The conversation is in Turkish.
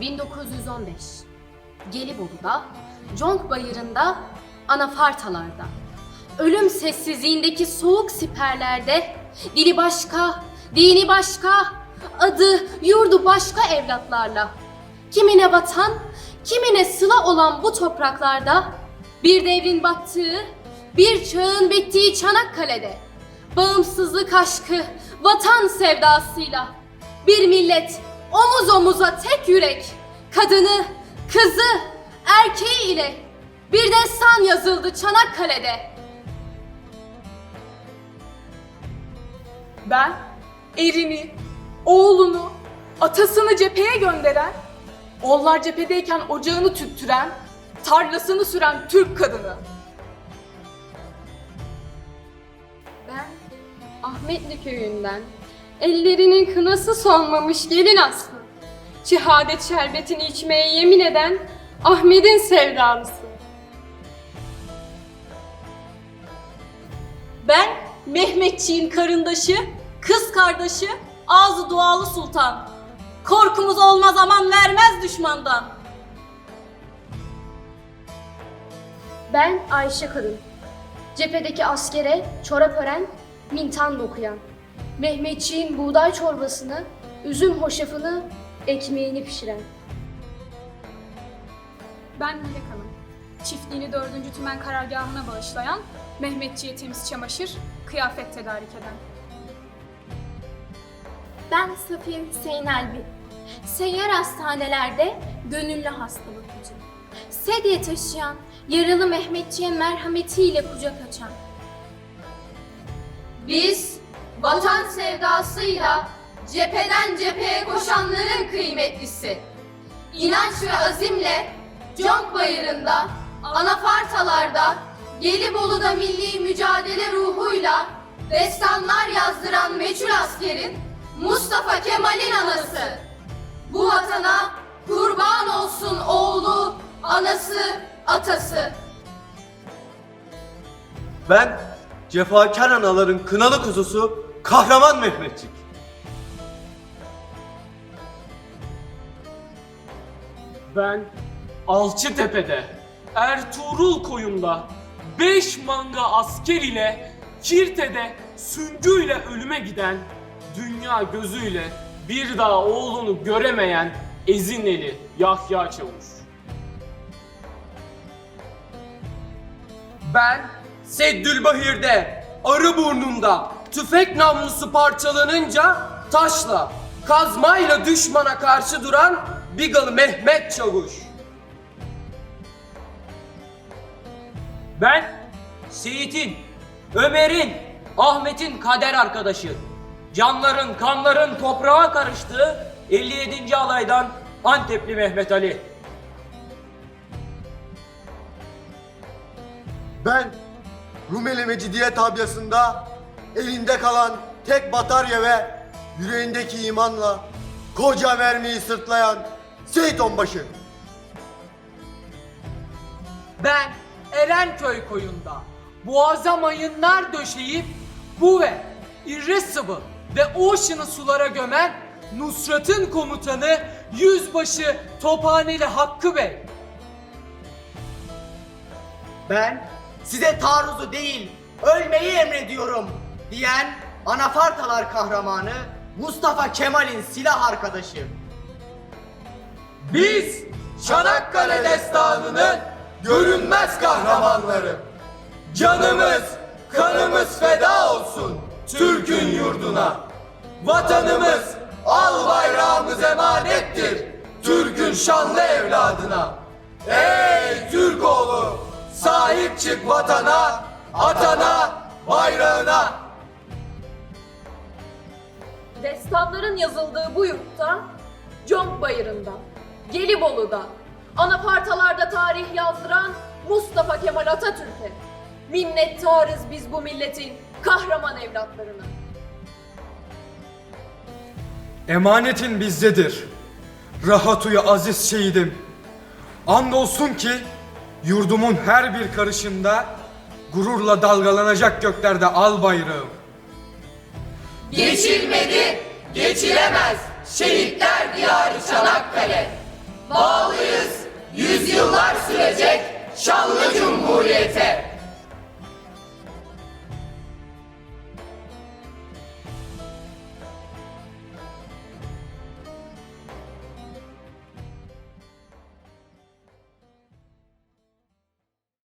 1915 Gelibolu'da, Conk Bayırı'nda, Anafartalar'da, ölüm sessizliğindeki soğuk siperlerde, dili başka, dini başka, adı, yurdu başka evlatlarla, kimine vatan, kimine sıla olan bu topraklarda, bir devrin battığı, bir çağın bittiği Çanakkale'de, bağımsızlık aşkı, vatan sevdasıyla, bir millet omuz omuza tek yürek, kadını, kızı, erkeği ile bir destan yazıldı Çanakkale'de. Ben erini, oğlunu, atasını cepheye gönderen, onlar cephedeyken ocağını tüttüren, tarlasını süren Türk kadını. Ben Ahmetli köyünden, ellerinin kınası solmamış gelin aslı. Şehadet şerbetini içmeye yemin eden Ahmet'in sevdalısı. Ben Mehmetçiğin karındaşı, kız kardeşi, ağzı dualı sultan. Korkumuz olmaz aman vermez düşmandan. Ben Ayşe Kadın. Cephedeki askere çorap ören, mintan dokuyan. Mehmetçiğin buğday çorbasını, üzüm hoşafını, ekmeğini pişiren. Ben Melek Hanım. Çiftliğini 4. Tümen karargahına bağışlayan, Mehmetçiye temiz çamaşır, kıyafet tedarik eden. Ben Safiye Hüseyin Elbi. Seyyar hastanelerde gönüllü hasta bakıcı. Sedye taşıyan, yaralı Mehmetçiye merhametiyle kucak açan. Biz vatan sevdasıyla cepheden cepheye koşanların kıymetlisi. İnanç ve azimle Conk Bayırı'nda, Anafartalar'da, Gelibolu'da milli mücadele ruhuyla destanlar yazdıran meçhul askerin Mustafa Kemal'in anası. Bu vatana kurban olsun oğlu, anası, atası. Ben cefakar anaların kınalı kuzusu kahraman Mehmetçik. Ben Alçıtepe'de, Ertuğrul koyunda, beş manga asker ile Kirte'de süngüyle ölüme giden, dünya gözüyle bir daha oğlunu göremeyen Ezineli Yahya Çavuş. Ben Seddülbahir'de, Arıburnu'nda tüfek namlusu parçalanınca taşla, kazmayla düşmana karşı duran Bigalı Mehmet Çavuş. Ben Seyit'in, Ömer'in, Ahmet'in kader arkadaşı. Canların, kanların toprağa karıştığı 57. alaydan Antepli Mehmet Ali. Ben Rumeli Mecidiye tabyasında elinde kalan tek batarya ve yüreğindeki imanla koca vermeyi sırtlayan Seyit Onbaşı. Ben Erenköy koyunda boğaza mayınlar döşeyip bu ve Irreversible ve Ocean'ı sulara gömen Nusrat'ın komutanı Yüzbaşı Tophaneli Hakkı Bey. Ben size taarruzu değil, ölmeyi emrediyorum diyen Anafartalar kahramanı Mustafa Kemal'in silah arkadaşı. Biz Çanakkale destanının görünmez kahramanları. Canımız, kanımız feda olsun Türk'ün yurduna. Vatanımız, al bayrağımız emanettir Türk'ün şanlı evladına. Ey Türk oğlu, sahip çık vatana, atana, bayrağına. Destanların yazıldığı bu yurtta, Conk Bayırı'nda, Gelibolu'da, Anapartalar'da tarih yazdıran Mustafa Kemal Atatürk'e minnettarız biz bu milletin kahraman evlatlarına. Emanetin bizdedir. Rahat uyu aziz şehidim. Andolsun ki yurdumun her bir karışında gururla dalgalanacak göklerde al bayrağım. Geçilmedi, geçilemez şehitler diyarı Çanakkale. Bağlıyız yüzyıllar sürecek şanlı cumhuriyete.